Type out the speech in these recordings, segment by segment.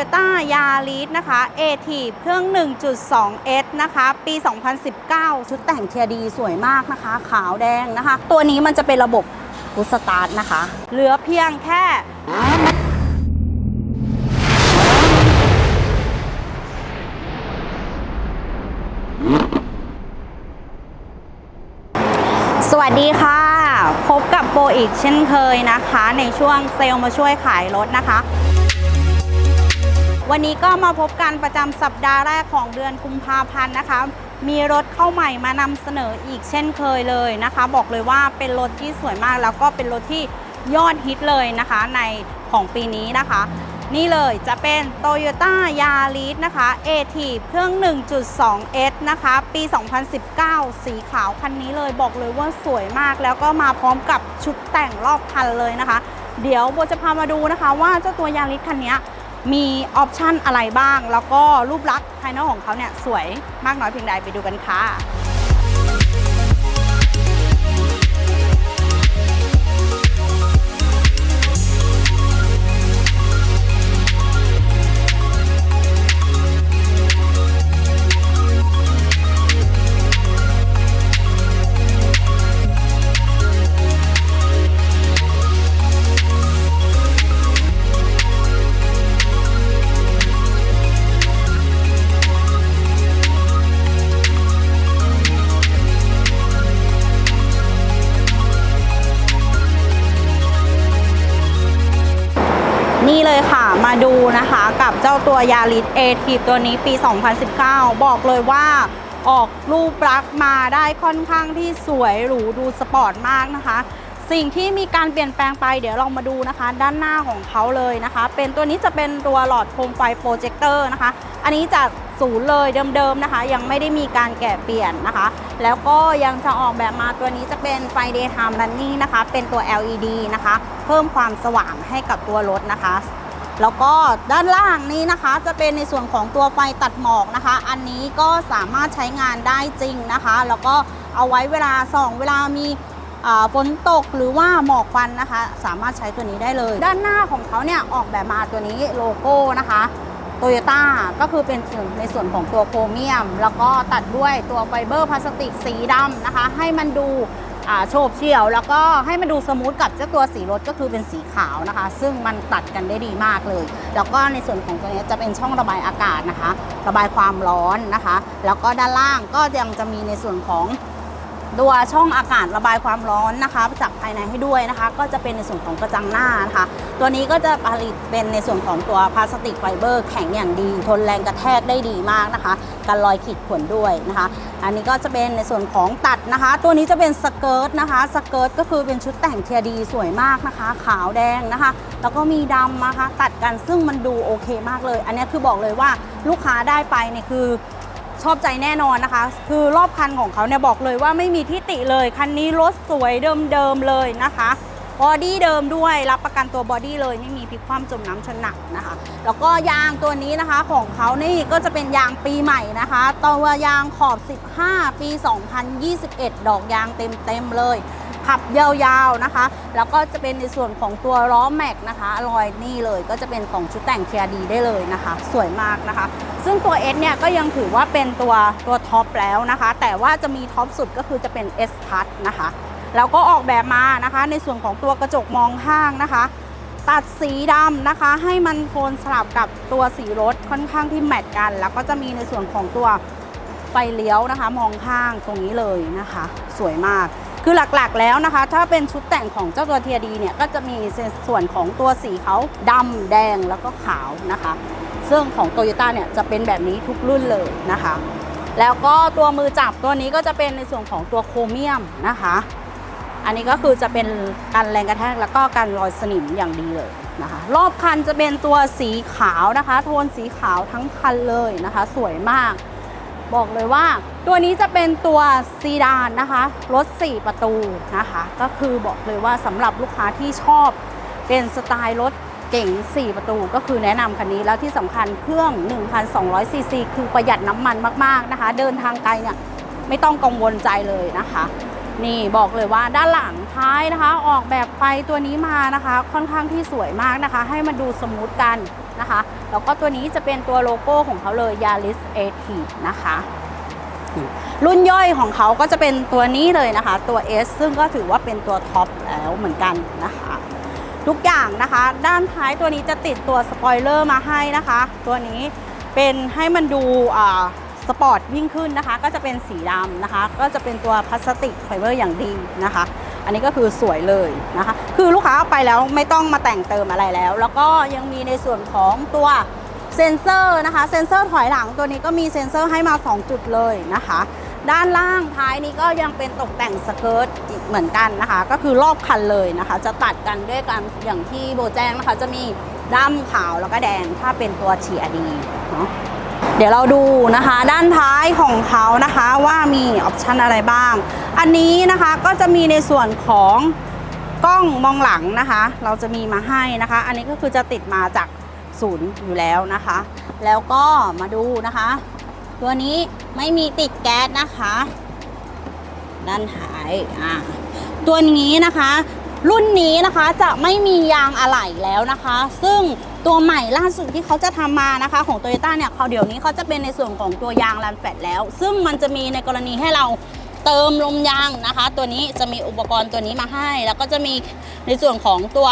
Toyota Yaris นะคะ a t เครื่อง 1.2S นะคะ ปี 2019 ชุดแต่งเทียดีสวยมากนะคะ ขาวแดงนะคะ ตัวนี้มันจะเป็นระบบพุสตาร์ทนะคะ เหลือเพียงแค่สวัสดีค่ะ พบกับโปอีกเช่นเคยนะคะ ในช่วงเซลล์มาช่วยขายรถนะคะ วันนี้ก็มาพบกันประจำสัปดาห์แรกของเดือนกุมภาพันธ์นะคะ มีรถเข้าใหม่มานำเสนออีกเช่นเคยเลยนะคะ บอกเลยว่าเป็นรถที่สวยมากแล้วก็เป็นรถที่ยอดฮิตเลยนะคะในของปีนี้นะคะ นี่เลยจะเป็น Toyota Yaris นะคะ a t เครื่อง 1.2S นะคะ ปี 2019 สีขาวคันนี้เลยบอกเลยว่าสวยมากแล้วก็มาพร้อมกับชุดแต่งรอบคันเลยนะคะ เดี๋ยวโบจะพามาดูนะคะว่าเจ้าตัวยาริสคันนี้ มีออปชันอะไรบ้าง แล้วก็รูปลักษณ์ภายนอกของเขาเนี่ยสวยมากน้อยเพียงใดไปดูกันค่ะ เจ้าตัวยาริสเอทีตัวนี้ปี 2019 บอกเลยว่าออกรูปลักษ์มาได้ค่อนข้างที่สวยหรูดูสปอร์ตมากนะคะ สิ่งที่มีการเปลี่ยนแปลงไปเดี๋ยวเรามาดูนะคะ ด้านหน้าของเขาเลยนะคะ เป็นตัวนี้จะเป็นตัวหลอดโคมไฟโปรเจคเตอร์นะคะ อันนี้จากศูนย์เลยเดิมๆนะคะ ยังไม่ได้มีการแกะเปลี่ยนนะคะ แล้วก็ยังจะออกแบบมาตัวนี้จะเป็นไฟ daytime running นะคะ เป็นตัว LED นะคะ เพิ่มความสว่างให้กับตัวรถนะคะ แล้วก็ด้านล่างนี้นะคะจะเป็นในส่วนของตัวไฟตัดหมอกนะคะ อันนี้ก็สามารถใช้งานได้จริงนะคะ แล้วก็เอาไว้เวลาส่องเวลามีฝนตกหรือว่าหมอกควันนะคะ สามารถใช้ตัวนี้ได้เลย ด้านหน้าของเขาเนี่ยออกแบบมาตัวนี้โลโก้นะคะโตโยต้าก็คือเป็นส่วนในส่วนของตัวโครเมียม แล้วก็ตัดด้วยตัวไฟเบอร์พลาสติกสีดำนะคะ ให้มันดู โฉบเฉี่ยวแล้วก็ให้มันดูสมูทกับเจ้าตัวสีรถก็คือเป็นสีขาวนะคะ ซึ่งมันตัดกันได้ดีมากเลย แล้วก็ในส่วนของตัวนี้จะเป็นช่องระบายอากาศนะคะ ระบายความร้อนนะคะ แล้วก็ด้านล่างก็ยังจะมีในส่วนของตัวช่องอากาศระบายความร้อนนะคะจากภายในให้ด้วยนะคะ ก็จะเป็นในส่วนของกระจังหน้านะคะ ตัวนี้ก็จะผลิตเป็นในส่วนของตัวพลาสติกไฟเบอร์ แข็งอย่างดี ทนแรงกระแทกได้ดีมากนะคะกันรอยขีดข่วนด้วยนะคะ อันนี้ก็จะเป็นในส่วนของตัดนะคะ ตัวนี้จะเป็นสเกิร์ตนะคะ สเกิร์ตก็คือเป็นชุดแต่งเทียดีสวยมากนะคะ ขาวแดงนะคะ แล้วก็มีดำนะคะ ตัดกันซึ่งมันดูโอเคมากเลย อันนี้คือบอกเลยว่าลูกค้าได้ไปเนี่ยคือชอบใจแน่นอนนะคะ คือรอบคันของเขาเนี่ยบอกเลยว่าไม่มีที่ติเลย คันนี้รถสวยเดิมๆเลยนะคะ บอดี้เดิมด้วยรับประกันตัวบอดี้เลยไม่มีพลิกคว่ำจมน้ำชนหนักนะคะ แล้วก็ยางตัวนี้นะคะของเขานี่ก็จะเป็นยางปีใหม่นะคะ ตัวยางขอบ 15 ปี 2021 ดอกยางเต็มๆเลยขับยาวๆนะคะ แล้วก็จะเป็นในส่วนของตัวล้อแม็กนะคะรอยนี่เลยก็จะเป็นของชุดแต่งเทียดีได้เลยนะคะ สวยมากนะคะ ซึ่งตัว S เนี่ยก็ยังถือว่าเป็นตัวตัวท็อปแล้วนะคะ แต่ว่าจะมีท็อปสุดก็คือจะเป็น S Plus นะคะ แล้วก็ออกแบบมานะคะ ในส่วนของตัวกระจกมองข้างนะคะ ตัดสีดำนะคะ ให้มันโทนสลับกับตัวสีรถค่อนข้างที่แมทกัน แล้วก็จะมีในส่วนของตัวไฟเลี้ยวนะคะ มองข้างตรงนี้เลยนะคะ สวยมากคือหลักๆแล้วนะคะ ถ้าเป็นชุดแต่งของเจ้าตัวเทียดีเนี่ยก็จะมีส่วนของตัวสีเขาดำแดงแล้วก็ขาวนะคะ ซึ่งของโตโยต้าเนี่ยจะเป็นแบบนี้ทุกรุ่นเลยนะคะ แล้วก็ตัวมือจับตัวนี้ก็จะเป็นในส่วนของตัวโครเมียมนะคะ อันนี้ก็คือจะเป็นกันแรงกระแทกแล้วก็กันรอยสนิมอย่างดีเลยนะคะ รอบคันจะเป็นตัวสีขาวนะคะ โทนสีขาวทั้งคันเลยนะคะ สวยมาก บอกเลยว่า ตัวนี้จะเป็นตัวซีดานนะคะรถ 4 ประตูนะคะ ก็คือบอกเลยว่าสำหรับลูกค้าที่ชอบเป็นสไตล์รถเก่ง4 ประตูก็คือแนะนำคันนี้แล้วที่สำคัญเครื่อง 1,200 ซีซี คือประหยัดน้ำมันมาก ๆ นะคะ เดินทางไกลเนี่ยไม่ต้องกังวลใจเลยนะคะ นี่บอกเลยว่าด้านหลังท้ายนะคะ ออกแบบไฟตัวนี้มานะคะ ค่อนข้างที่สวยมากนะคะ ให้มันดูสมูทกันนะคะ แล้วก็ตัวนี้จะเป็นตัวโลโก้ของเขาเลย Yaris a t i v นะคะ รุ่นย่อยของเขาก็จะเป็นตัวนี้เลยนะคะ ตัว S ซึ่งก็ถือว่าเป็นตัวท็อปแล้วเหมือนกันนะคะ ทุกอย่างนะคะ ด้านท้ายตัวนี้จะติดตัวสปอยเลอร์มาให้นะคะ ตัวนี้เป็นให้มันดูอ่า สปอร์ตยิ่งขึ้นนะคะ ก็จะเป็นสีดำนะคะ ก็จะเป็นตัวพลาสติกไฟเบอร์อย่างดีนะคะ อันนี้ก็คือสวยเลยนะคะ คือลูกค้าเอาไปแล้วไม่ต้องมาแต่งเติมอะไรแล้ว แล้วก็ยังมีในส่วนของตัวเซ็นเซอร์นะคะ เซ็นเซอร์ถอยหลังตัวนี้ก็มีเซ็นเซอร์ให้มา 2 จุดเลยนะคะ ด้านล่างท้ายนี้ก็ยังเป็นตกแต่งสเกิร์ตอีกเหมือนกันนะคะ ก็คือรอบคันเลยนะคะ จะตัดกันด้วยกันอย่างที่โบแจ้งนะคะ จะมีดำขาวแล้วก็แดงถ้าเป็นตัว TRD เนาะ เดี๋ยวเราดูนะคะ ด้านท้ายของเขานะคะว่ามีออปชันอะไรบ้าง อันนี้นะคะก็จะมีในส่วนของกล้องมองหลังนะคะ เราจะมีมาให้นะคะ อันนี้ก็คือจะติดมาจากศูนย์อยู่แล้วนะคะ แล้วก็มาดูนะคะ ตัวนี้ไม่มีติดแก๊สนะคะ ด้านท้ายอ่าตัวนี้นะคะ รุ่นนี้นะคะจะไม่มียางอะไหล่แล้วนะคะ ซึ่ง ตัวใหม่ล่าสุดที่เขาจะทำมานะคะของ t o y ยต้เนี่ยเขาเดี๋ยวนี้เขาจะเป็นในส่วนของตัวยางรันแฟตแล้ว ซึ่งมันจะมีในกรณีให้เราเติมลมยางนะคะ ตัวนี้จะมีอุปกรณ์ตัวนี้มาให้ แล้วก็จะมีในส่วนของตัว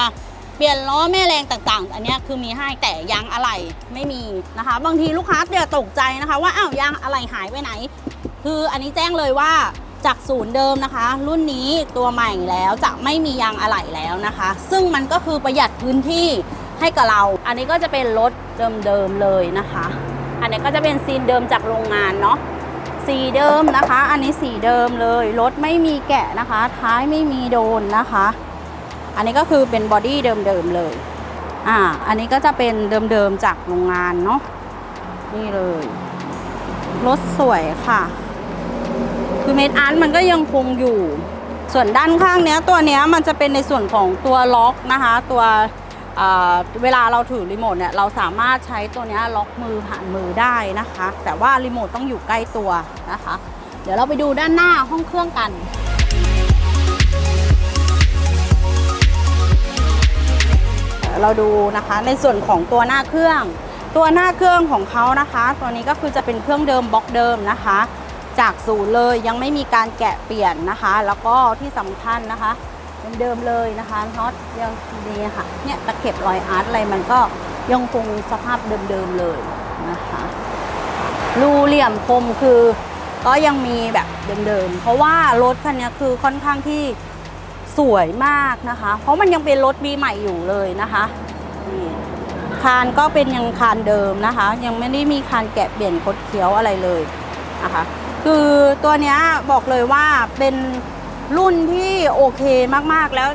เปลี่ยนล้อแม่แรงต่างๆ อันเนี้ยคือมีให้แต่ยางอะไหล่ไม่มีนะคะ บางทีลูกค้าจะตกใจนะคะ ว่าอ้าวยางอะไหล่หายไปไหน คืออันนี้แจ้งเลยว่าจากศูนย์เดิมนะคะ รุ่นนี้ตัวใหม่แล้วจะไม่มียางอะไหล่แล้วนะคะ ซึ่งมันก็คือประหยัดพื้นที่ ให้กับเรา อันนี้ก็จะเป็นรถเดิมๆเลยนะคะ อันนี้ก็จะเป็นซีนเดิมจากโรงงานเนาะสีเดิมนะคะ อันนี้สีเดิมเลย รถไม่มีแกะนะคะ ท้ายไม่มีโดนนะคะ อันนี้ก็คือเป็นบอดี้เดิมๆเลย อ่า อันนี้ก็จะเป็นเดิมๆจากโรงงานเนาะ นี่เลย รถสวยค่ะ คือเมดอาร์ตมันก็ยังคงอยู่ ส่วนด้านข้างเนี้ยตัวเนี้ยมันจะเป็นในส่วนของตัวล็อกนะคะ ตัว เวลาเราถือรีโมทเนี่ยเราสามารถใช้ตัวนี้ล็อกมือผ่านมือได้นะคะ แต่ว่ารีโมทต้องอยู่ใกล้ตัวนะคะ เดี๋ยวเราไปดูด้านหน้าห้องเครื่องกันเราดูนะคะในส่วนของตัวหน้าเครื่อง ตัวหน้าเครื่องของเขานะคะ ตัวนี้ก็คือจะเป็นเครื่องเดิมบล็อกเดิมนะคะ จากศูนย์เลยยังไม่มีการแกะเปลี่ยนนะคะ แล้วก็ที่สำคัญนะคะ เดิมเลยนะคะน็อตยังดีค่ะเนี่ยตะเข็บรอยอาร์ตอะไรมันก็ยังคงสภาพเดิมๆเลยนะคะรูเหลี่ยมคมคือก็ยังมีแบบเดิมๆ เพราะว่ารถคันนี้คือค่อนข้างที่สวยมากนะคะ เพราะมันยังเป็นรถบีใหม่อยู่เลยนะคะนี่คานก็เป็นยังคานเดิมนะคะ ยังไม่ได้มีคานแกะเปลี่ยนคดเคี้ยวอะไรเลยนะคะ คือตัวนี้บอกเลยว่าเป็น รุ่นที่โอเคมากๆแล้ว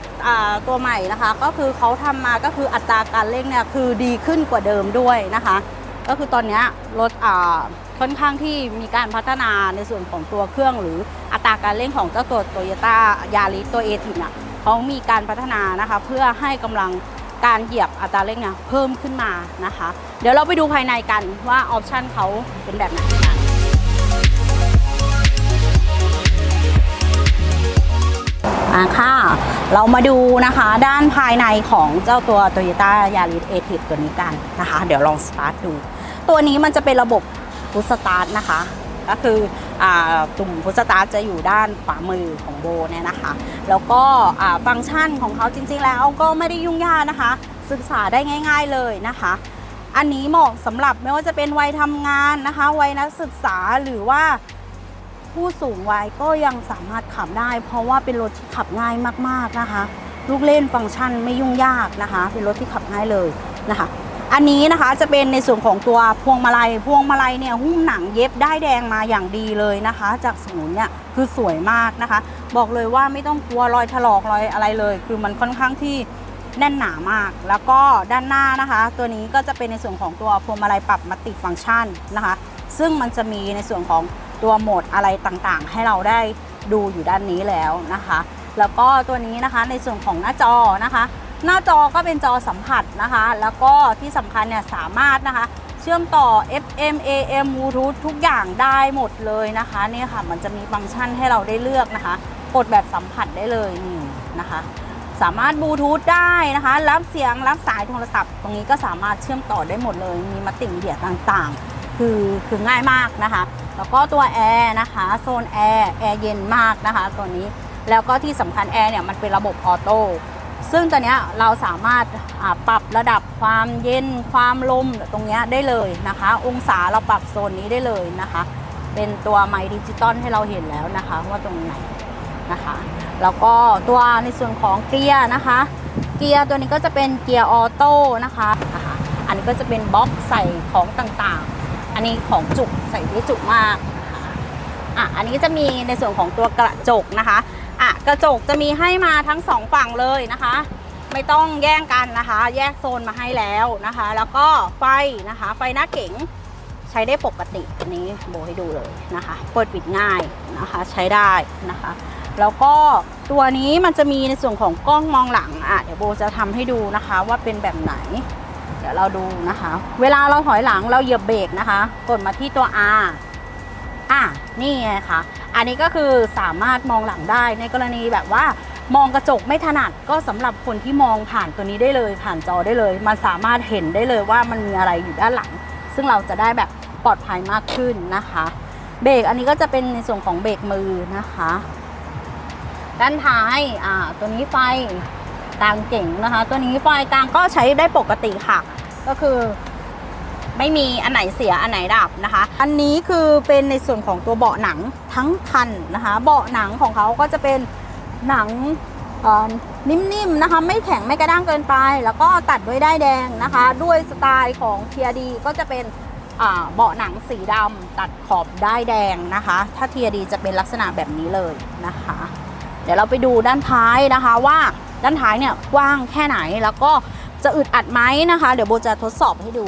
ตัวใหม่นะคะ ก็คือเขาทำมาก็คืออัตราการเร่งเนี่ยคือดีขึ้นกว่าเดิมด้วยนะคะ ก็คือตอนเนี้ยรถค่อนข้างที่มีการพัฒนาในส่วนของตัวเครื่อง หรืออัตราการเร่งของเจ้าตัวโตโยต้ายาริสตัวเอทิน่ะเขามีการพัฒนานะคะเพื่อให้กำลังการเหยียบอัตราเร่งเนี่ยเพิ่มขึ้นมานะคะ เดี๋ยวเราไปดูภายในกันว่าออปชันเขาเป็นแบบไหน อะค่ะ เรามาดูนะคะด้านภายในของเจ้าตัว Toyota Yaris a t i v ตัวนี้กันนะคะ เดี๋ยวลองสตาร์ทดู ตัวนี้มันจะเป็นระบบพุชสตาร์ทนะคะ ก็คืออตุ่มพุชสตาร์ทจะอยู่ด้านขวามือของโบเนี่ยนะคะ แล้วก็ฟังก์ชันของเขาจริงๆแล้วก็ไม่ได้ยุ่งยากนะคะ ศึกษาได้ง่าย ๆเลยนะคะอันนี้เหมาะสำหรับไม่ว่าจะเป็นวัยทำงานนะคะ วัยนักศึกษาหรือว่า ผู้สูงวัยก็ยังสามารถขับได้ เพราะว่าเป็นรถที่ขับง่ายมากๆนะคะ ลูกเล่นฟังก์ชันไม่ยุ่งยากนะคะ เป็นรถที่ขับง่ายเลยนะคะ อันนี้นะคะจะเป็นในส่วนของตัวพวงมาลัย พวงมาลัยเนี่ยหุ้มหนังเย็บได้แดงมาอย่างดีเลยนะคะ จากศูนเนี่ยคือสวยมากนะคะ บอกเลยว่าไม่ต้องกลัวรอยถลอกรอยอะไรเลย คือมันค่อนข้างที่แน่นหนามาก แล้วก็ด้านหน้านะคะ ตัวนี้ก็จะเป็นในส่วนของตัวพวงมาลัยปรับมัลติฟังก์ชันนะคะ ซึ่งมันจะมีในส่วนของ ตัวโหมดอะไรต่างๆ ให้เราได้ดูอยู่ด้านนี้แล้วนะคะ แล้วก็ตัวนี้นะคะในส่วนของหน้าจอนะคะ หน้าจอก็เป็นจอสัมผัสนะคะ แล้วก็ที่สำคัญเนี่ยสามารถนะคะ เชื่อมต่อ FM AM Bluetooth ทุกอย่างได้หมดเลยนะคะเนี่ยค่ะมันจะมีฟังก์ชันให้เราได้เลือกนะคะ กดแบบสัมผัสได้เลยนี่นะคะสามารถบลูทูธได้นะคะ รับเสียงรับสายโทรศัพท์ ตรงนี้ก็สามารถเชื่อมต่อได้หมดเลย มีมัลติมีเดียต่างๆ คือคือง่ายมากนะคะ แล้วก็ตัวแอร์นะคะโซนแอร์แอร์เย็นมากนะคะตัวนี้แล้วก็ที่สำคัญแอร์เนี่ยมันเป็นระบบออโต้ซึ่งตัวเนี้ยเราสามารถปรับระดับความเย็นความลมตรงเนี้ยได้เลยนะคะ องศาเราปรับโซนนี้ได้เลยนะคะ เป็นตัวไมดิจิตอลให้เราเห็นแล้วนะคะ ว่าตรงไหนนะคะแล้วก็ตัวในส่วนของเกียร์นะคะ เกียร์ตัวนี้ก็จะเป็นเกียร์ออโต้นะคะ อันนี้ก็จะเป็นบล็อกใส่ของต่าง อันนี้ของจุกใส่ได้จุกมากอะอันนี้จะมีในส่วนของตัวกระจกนะคะอะกระจกจะมีให้มาทั้งสองฝั่งเลยนะคะ ไม่ต้องแย่งกันนะคะ แยกโซนมาให้แล้วนะคะ แล้วก็ไฟนะคะ ไฟหน้าเก๋งใช้ได้ปกติอันนี้โบให้ดูเลยนะคะ เปิดปิดง่ายนะคะ ใช้ได้นะคะ แล้วก็ตัวนี้มันจะมีในส่วนของกล้องมองหลังอะเดี๋ยวโบจะทำให้ดูนะคะว่าเป็นแบบไหน เดี๋ยวเราดูนะคะ เวลาเราถอยหลังเราเหยียบเบรกนะคะ กดมาที่ตัว R อะนี่ไงคะอันนี้ก็คือสามารถมองหลังได้ในกรณีแบบว่ามองกระจกไม่ถนัดก็สำหรับคนที่มองผ่านตัวนี้ได้เลย ผ่านจอได้เลย มันสามารถเห็นได้เลยว่ามันมีอะไรอยู่ด้านหลัง ซึ่งเราจะได้แบบปลอดภัยมากขึ้นนะคะ เบรกอันนี้ก็จะเป็นในส่วนของเบรกมือนะคะ ด้านท้ายอ่าตัวนี้ไฟ กลางเก่งนะคะ ตัวนี้ไฟกลางก็ใช้ได้ปกติค่ะ ก็คือไม่มีอันไหนเสียอันไหนดับนะคะ อันนี้คือเป็นในส่วนของตัวเบาะหนังทั้งคันนะคะ เบาะหนังของเขาก็จะเป็นหนังนิ่มๆนะคะ ไม่แข็งไม่กระด้างเกินไป แล้วก็ตัดด้วยด้ายแดงนะคะ ด้วยสไตล์ของ TRD ก็จะเป็นเบาะหนังสีดำตัดขอบด้ายแดงนะคะ ถ้า TRD จะเป็นลักษณะแบบนี้เลยนะคะ เดี๋ยวเราไปดูด้านท้ายนะคะว่า ด้านท้ายเนี่ยกว้างแค่ไหนแล้วก็จะอึดอัดไหมนะคะ เดี๋ยวโบจะทดสอบให้ดู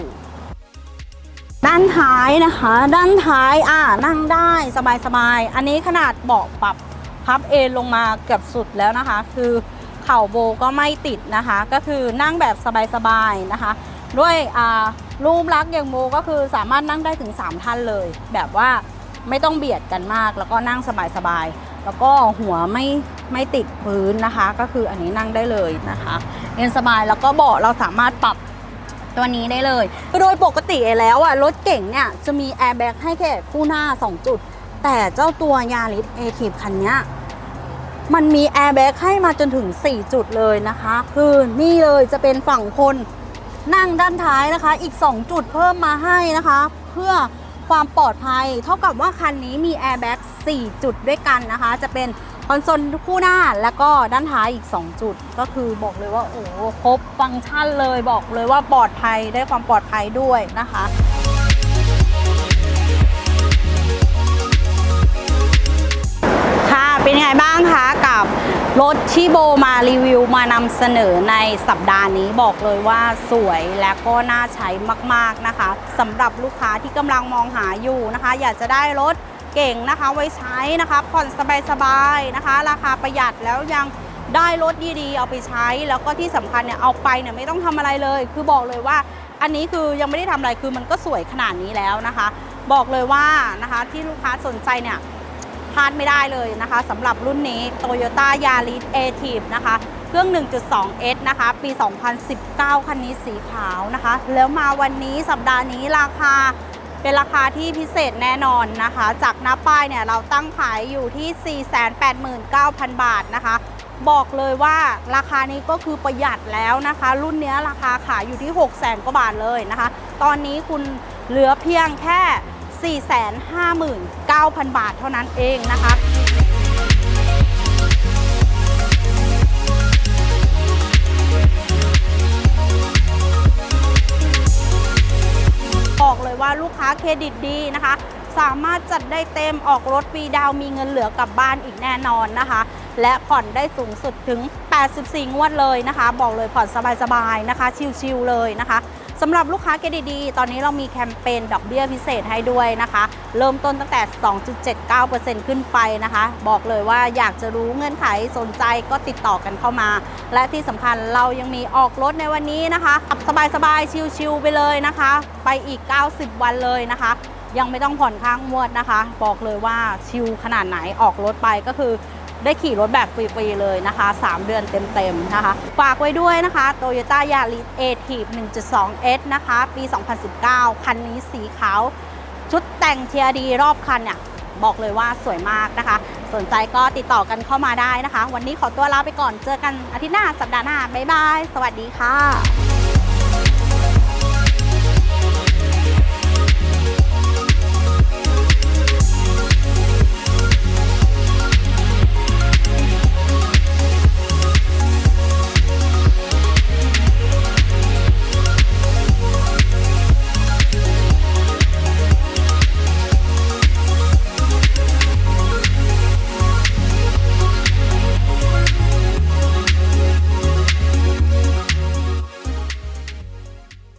ด้านท้ายนะคะ ด้านท้ายอ่านั่งได้สบายๆ อันนี้ขนาดเบาะปรับพับเอนลงมาเกือบสุดแล้วนะคะ คือเข่าโบก็ไม่ติดนะคะ ก็คือนั่งแบบสบายๆนะคะ ด้วยอ่ารูปลักษ์อย่างโบก็คือสามารถนั่งได้ถึง 3 ท่านเลย แบบว่าไม่ต้องเบียดกันมากแล้วก็นั่งสบายๆ แล้วก็หัวไม่ ไม่ติดพื้นนะคะ ก็คืออันนี้นั่งได้เลยนะคะเอนสบายแล้วก็เบาะเราสามารถปรับตัวนี้ได้เลย โดยปกติแล้วอะรถเก่งเนี่ยจะมีแอร์แบ็กให้แค่คู่หน้า 2 จุด แต่เจ้าตัวยาริสเอทีฟคันนี้มันมีแอร์แบ็กให้มาจนถึง 4 จุดเลยนะคะ คือนี่เลยจะเป็นฝั่งคนนั่งด้านท้ายนะคะ อีก 2 จุดเพิ่มมาให้นะคะ เพื่อความปลอดภัย เท่ากับว่าคันนี้มีแอร์แบ็ก4จุดด้วยกันนะคะ จะเป็น คอนโซลคู่หน้าแล้วก็ด้านท้ายอีก 2 จุด ก็คือบอกเลยว่าโอ้ครบฟังก์ชันเลยบอกเลยว่าปลอดภัยได้ความปลอดภัยด้วยนะคะค่ะเป็นยังไงบ้างคะกับรถที่โบมารีวิวมานำเสนอในสัปดาห์นี้บอกเลยว่าสวยและก็น่าใช้มาก ๆ นะคะสำหรับลูกค้าที่กำลังมองหาอยู่นะคะ อยากจะได้รถ เก่งนะคะ ไว้ใช้นะคะ ผ่อนสบายๆนะคะ ราคาประหยัดแล้วยังได้รถดีๆ เอาไปใช้ แล้วก็ที่สำคัญเนี่ยเอาไปเนี่ยไม่ต้องทำอะไรเลย คือบอกเลยว่าอันนี้คือยังไม่ได้ทำอะไรคือมันก็สวยขนาดนี้แล้วนะคะ บอกเลยว่านะคะที่ลูกค้าสนใจเนี่ยพลาดไม่ได้เลยนะคะสำหรับรุ่นนี้ Toyota Yaris a t i v นะคะ เครื่อง 1.2S นะคะ ปี 2019 คันนี้สีขาวนะคะ แล้วมาวันนี้สัปดาห์นี้ราคา เป็นราคาที่พิเศษแน่นอนนะคะ จากหน้าป้ายเนี่ยเราตั้งขายอยู่ที่ 489,000 บาทนะคะ บอกเลยว่าราคานี้ก็คือประหยัดแล้วนะคะ รุ่นเนี้ยราคาขายอยู่ที่ 600,000กว่าบาทเลยนะคะ ตอนนี้คุณเหลือเพียงแค่ 459,000 บาทเท่านั้นเองนะคะ เลยว่าลูกค้าเครดิตดีนะคะ สามารถจัดได้เต็มออกรถฟรีดาวมีเงินเหลือกลับบ้านอีกแน่นอนนะคะ และผ่อนได้สูงสุดถึง 84 งวดเลยนะคะ บอกเลยผ่อนสบายๆนะคะ ชิลๆเลยนะคะ สำหรับลูกค้าเครดิตดีตอนนี้เรามีแคมเปญดอกเบี้ยพิเศษให้ด้วยนะคะ เริ่มต้นตั้งแต่ 2.79%ขึ้นไปนะคะ บอกเลยว่าอยากจะรู้เงื่อนไขสนใจก็ติดต่อกันเข้ามา และที่สำคัญเรายังมีออกรถในวันนี้นะคะขับสบายๆ ชิลๆไปเลยนะคะ ไปอีก 90 วันเลยนะคะยังไม่ต้องผ่อนค้างงวดนะคะ บอกเลยว่าชิลขนาดไหนออกรถไปก็คือ ได้ขี่รถแบบฟรีๆเลยนะคะ 3 เดือนเต็มๆนะคะ ฝากไว้ด้วยนะคะ Toyota Yaris a t i v 1.2S นะคะ ปี 2019 คันนี้สีขาว ชุดแต่งเทียดีรอบคันเนี่ยบอกเลยว่าสวยมากนะคะ สนใจก็ติดต่อกันเข้ามาได้นะคะ วันนี้ขอตัวลาไปก่อนเจอกันอาทิตย์หน้าสัปดาห์หน้า บ๊ายบาย สวัสดีค่ะ